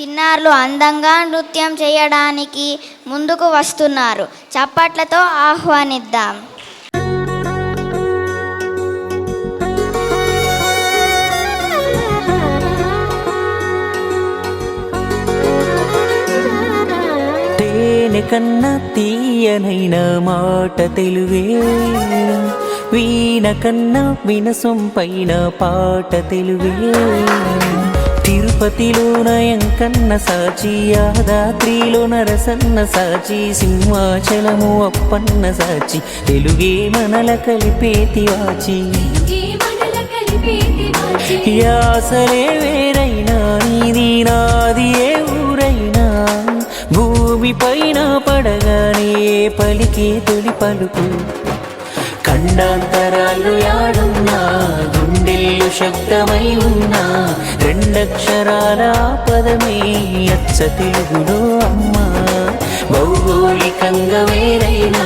చిన్నారులు అందంగా నృత్యం చేయడానికి ముందుకు వస్తున్నారు. చప్పట్లతో ఆహ్వానిద్దాం. కన్నా తీయనైన మాట తెలువే. వీణ కన్నా వినసం పైన పాట తెలువే. తిరుపతిలో నయం కన్న సాచి యాదాద్రిలో నరసన్న సాచి సింహాచలము అప్పన్న సాచి తెలుగే మనల కలిపేతి వాచి. యాసలే వేరైనా నీది నాది ఏ ఊరైనా. భూమి పైన పడగానే పలికే తొలి పలుకు. ఖండాంతరాలు యాడున్నా కళ్ళు శబ్దమై ఉన్నా రెండక్షరాల పదమే అచ్చ తెలుగులో అమ్మా. భౌగోళికంగా వేరైనా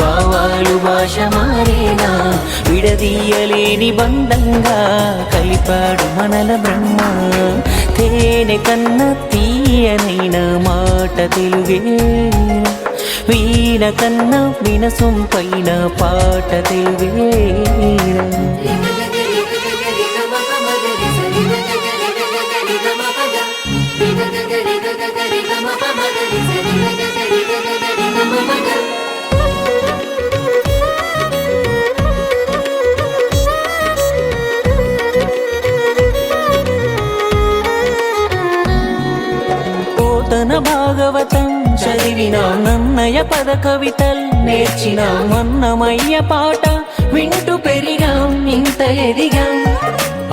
భావాలు భాష మారేనా విడదీయలేని బంధంగా కలిపాడు మనల బ్రహ్మ. తేనె కన్న తీయనైన మాట తెలుగే. వీణ కన్న వినసం పైన పాట తెలుగే. పోతన భాగవతం చదివిన నన్నయ పద కవితల్ నేర్చిన మన్నమయ్య పాట వింటూ పెరిగాం ఇంత ఎదిగాం.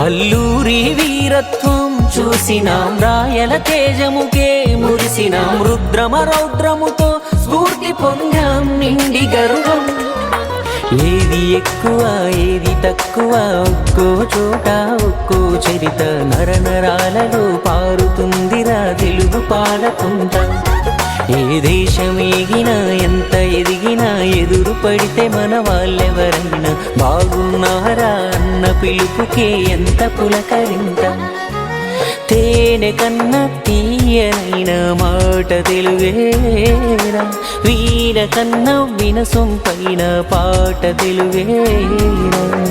అల్లూరి వీరత్వం చూసినాం రాయల తేజముకే మురిసినాం రుద్రమ రౌద్రముతో స్ఫూర్తి పొందాం నిండి గర్వం ఏ ఎక్కువ ఏది తక్కువ? ఒక్కో చోట ఒక్కో చరిత. నరనరాలలో పారుతుందిరా తెలుగు పాలకుంట. ఏ దేశం ఎగినా ఎంత ఎదిగినా ఎదురు పడితే మన వాళ్ళెవరైనా బాగున్నారా అన్న పిలుపుకే ఎంత పులకరింత? తేనె కన్న తీయనైన మాట తెలుగేరా వీర కన్న వినసొంపైన పాట తెలుగేరా